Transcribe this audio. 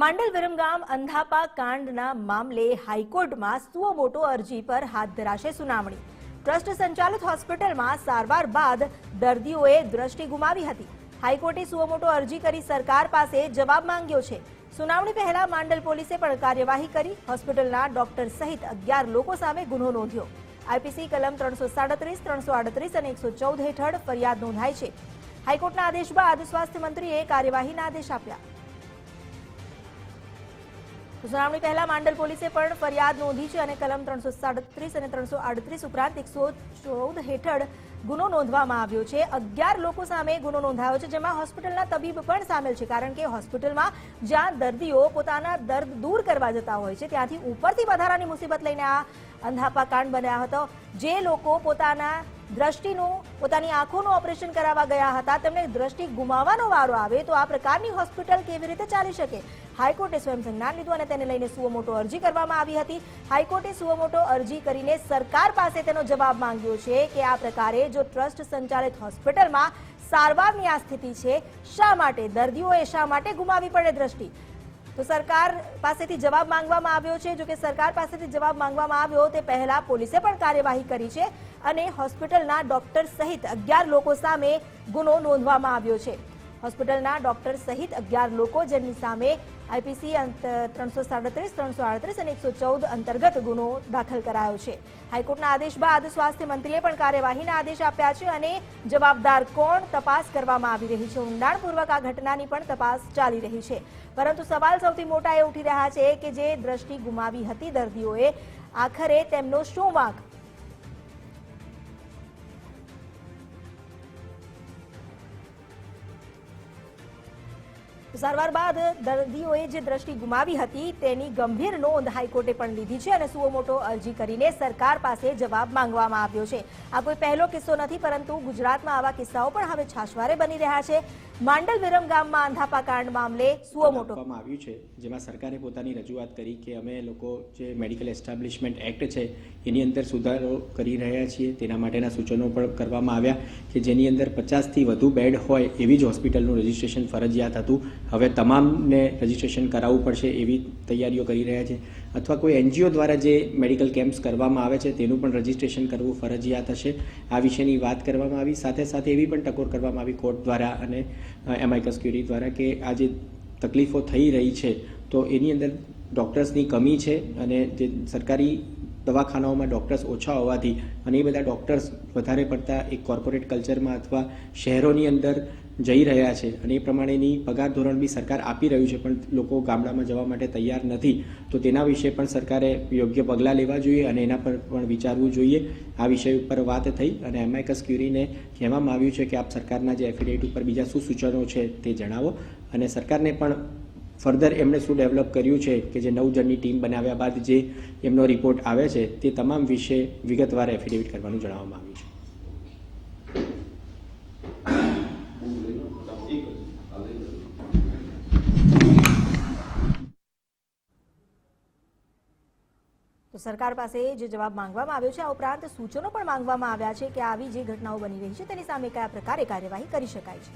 માંડલ વિરમગામ અંધાપા કાંડના મામલે હાઈકોર્ટમાં સુઓ મોટો અરજી પર હાથ ધરાશે સુનાવણી. ટ્રસ્ટ સંચાલિત હોસ્પિટલમાં સારવાર બાદ દર્દીઓએ દ્રષ્ટિ ગુમાવી હતી. હાઈકોર્ટે સુઓ મોટો અરજી કરી સરકાર પાસે જવાબ માંગ્યો છે. સુનાવણી પહેલા માંડલ પોલીસે પણ કાર્યવાહી કરી, હોસ્પિટલના ડોક્ટર સહિત અગિયાર લોકો સામે ગુનો નોંધ્યો. આઈપીસી કલમ ત્રણસો સાડત્રીસ, ત્રણસો આડત્રીસ અને એકસો ચૌદ હેઠળ ફરિયાદ નોંધાઈ છે. હાઈકોર્ટના આદેશ બાદ સ્વાસ્થ્ય મંત્રીએ કાર્યવાહીના આદેશ આપ્યા. સુનાવણી પહેલા માંડલ પોલીસે પણ ફરિયાદ નોંધી છે અને કલમ ત્રણસો સાડત્રીસ અને ત્રણસો આડત્રીસ ઉપરાંત એકસો ચૌદ હેઠળ ગુનો નોંધવામાં આવ્યો છે. અગિયાર લોકો સામે ગુનો નોંધાયો છે, જેમાં હોસ્પિટલના તબીબ પણ સામેલ છે, કારણ કે હોસ્પિટલમાં જ્યાં દર્દીઓ પોતાના દર્દ દૂર કરવા જતા હોય છે, ત્યાંથી ઉપરથી વધારાની મુસીબત લઈને આ અંધાપા કાંડ બન્યા હતો. જે લોકો પોતાના દ્રષ્ટિનું પોતાની આંખોનું ઓપરેશન કરાવવા ગયા હતા. તેમને દ્રષ્ટિ ગુમાવવાનો વારો આવે તો આ પ્રકારની હોસ્પિટલ કેવી રીતે ચાલી શકે? હાઈકોર્ટે સ્વયં સંજ્ઞાન લીધું અને તેને લઈને સુઓમોટો અરજી કરવામાં આવી હતી. હાઈકોર્ટે સુઓમોટો અરજી કરીને સરકાર પાસે તેનો જવાબ માંગ્યો છે કે આ પ્રકારે જો ટ્રસ્ટ સંચાલિત હોસ્પિટલમાં સારવારની આ સ્થિતિ છે, શા માટે દર્દીઓએ શા માટે ગુમાવી પડે દ્રષ્ટિ? તો સરકાર પાસેથી જવાબ માંગવામાં આવ્યો છે. જો કે સરકાર પાસેથી જવાબ માંગવામાં આવ્યો તે પહેલા પોલીસે પણ કાર્યવાહી કરી છે અને હોસ્પિટલના ડોક્ટર સહિત અગિયાર લોકો સામે ગુનો નોંધવામાં આવ્યો છે. હોસ્પિટલના ડોક્ટર સહિત અગિયાર લોકો જેમની સામે આઈપીસી ત્રણસો સાડત્રીસ, ત્રણસો આડત્રીસ અને એકસો ચૌદ અંતર્ગત ગુનો દાખલ કરાયો છે. હાઈકોર્ટના આદેશ બાદ સ્વાસ્થ્ય મંત્રીએ પણ કાર્યવાહીના આદેશ આપ્યા છે અને જવાબદાર કોણ તપાસ કરવામાં આવી રહી છે. ઊંડાણપૂર્વક આ ઘટનાની પણ તપાસ ચાલી રહી છે. પરંતુ સવાલ સૌથી મોટા એ ઉઠી રહ્યા છે કે જે દ્રષ્ટિ ગુમાવી હતી દર્દીઓએ, આખરે તેમનો શું વાંક સારવાર બાદ દર્દીઓએ જે દ્રષ્ટિ ગુમાવી હતી તેની ગંભીર નોંધ હાઈકોર્ટે પણ લીધી છે અને સુઓમોટો અરજી કરીને સરકાર પાસે જવાબ માંગવામાં આવ્યો છે. આ કોઈ પહેલો કિસ્સો નથી પરંતુ ગુજરાતમાં આવા કિસ્સાઓ પણ હવે છાશવારે બની રહ્યા છે. માંડલ વિરમ ગામમાં અંધાપા કાંડ મામલે સુઓમોટો આવ્યું છે જેમાં સરકારે પોતાની રજૂઆત કરી કે અમે લોકો જે મેડિકલ એસ્ટાબ્લિશમેન્ટ એક્ટ છે એની અંદર સુધારો કરી રહ્યા છીએ. તેના માટેના સૂચનો પણ કરવામાં આવ્યા કે જેની અંદર પચાસથી વધુ બેડ હોય એવી જ હોસ્પિટલનું રજિસ્ટ્રેશન ફરજિયાત હતું. હવે તમામને રજિસ્ટ્રેશન કરાવવું પડશે એવી તૈયારીઓ કરી રહ્યા છે. અથવા કોઈ એનજીઓ દ્વારા જે મેડિકલ કેમ્પ્સ કરવામાં આવે છે, તેનું પણ રજિસ્ટ્રેશન કરવું ફરજિયાત હશે. આ વિશેની વાત કરવામાં આવી. સાથે સાથે એવી પણ ટકોર કરવામાં આવી કોર્ટ દ્વારા અને એમઆઈ કસ્ક્યુરી દ્વારા કે આ જે તકલીફો થઈ રહી છે, તો એની અંદર ડૉક્ટર્સની કમી છે અને જે સરકારી દવાખાનાઓમાં ડૉક્ટર્સ ઓછા હોવાથી અને એ બધા ડૉક્ટર્સ વધારે પડતા એક કોર્પોરેટ કલ્ચરમાં અથવા શહેરોની અંદર જઈ રહ્યા છે અને એ પ્રમાણેની પગાર ધોરણ બી સરકાર આપી રહ્યું છે, પણ લોકો ગામડામાં જવા માટે તૈયાર નથી. તો તેના વિશે પણ સરકારે યોગ્ય પગલાં લેવા જોઈએ અને એના પર પણ વિચારવું જોઈએ. આ વિષય ઉપર વાત થઈ અને એમઆઈકસ ક્યુરીને કહેવામાં આવ્યું છે કે આપ સરકારના જે એફિડેવિટ ઉપર બીજા શું સૂચનો છે તે જણાવો. અને સરકારને પણ ફર્ધર એમણે શું ડેવલપ કર્યું છે કે જે નવ જણની ટીમ બનાવ્યા બાદ જે એમનો રિપોર્ટ આવે છે તે તમામ વિશે વિગતવાર એફિડેવિટ કરવાનું જણાવવામાં આવ્યું છે. તો સરકાર પાસે જે જવાબ માંગવામાં આવ્યો છે, આ ઉપરાંત સૂચનો પણ માંગવામાં આવ્યા છે કે આવી જે ઘટનાઓ બની રહી છે તેની સામે કયા પ્રકારે કાર્યવાહી કરી શકાય છે.